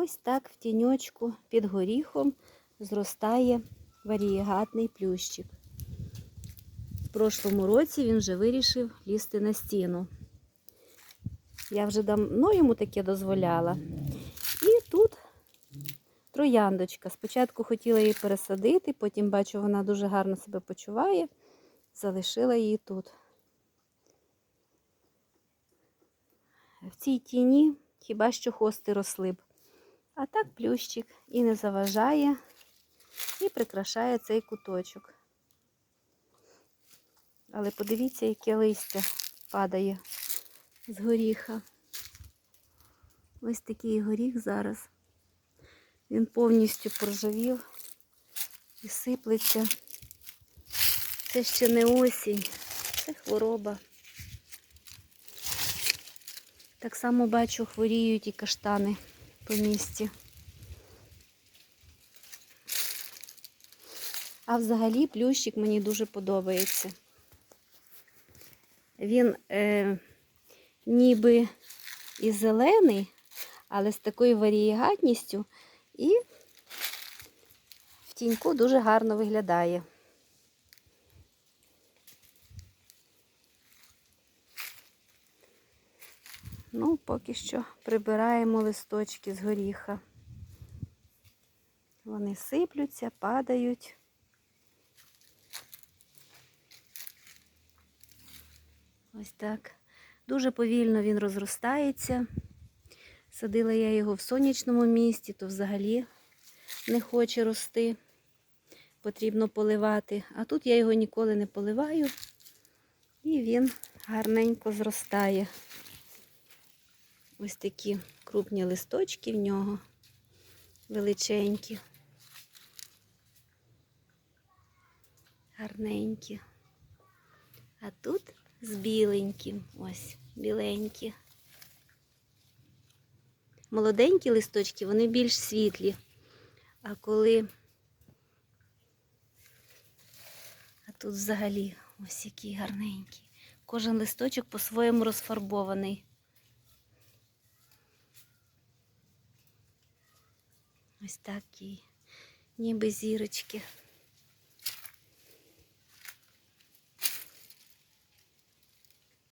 ось так в тіньочку під горіхом зростає варієгатний плющик. В прошлому році він вже вирішив лізти на стіну. Я вже давно йому таке дозволяла. І тут трояндочка. Спочатку хотіла її пересадити, потім бачу, вона дуже гарно себе почуває. Залишила її тут. В цій тіні хіба що хости росли б. А так плющик і не заважає, і прикрашає цей куточок. Але подивіться, яке листя падає з горіха. Ось такий горіх зараз. Він повністю проржавів і сиплеться. Це ще не осінь, це хвороба. Так само бачу, хворіють і каштани по. А взагалі плющик мені дуже подобається. Він е, ніби і зелений, але з такою варієгатністю і в тіньку дуже гарно виглядає. Ну, поки що прибираємо листочки з горіха. Вони сиплються, падають. Ось так. Дуже повільно він розростається. Садила я його в сонячному місці, то взагалі не хоче рости. Потрібно поливати. А тут я його ніколи не поливаю, і він гарненько зростає. Ось такі крупні листочки в нього, величенькі, гарненькі. А тут з біленьким, ось, біленькі. Молоденькі листочки, вони більш світлі. А коли а тут взагалі ось який гарненький. Кожен листочок по-своєму розфарбований. Ось такі, ніби зірочки.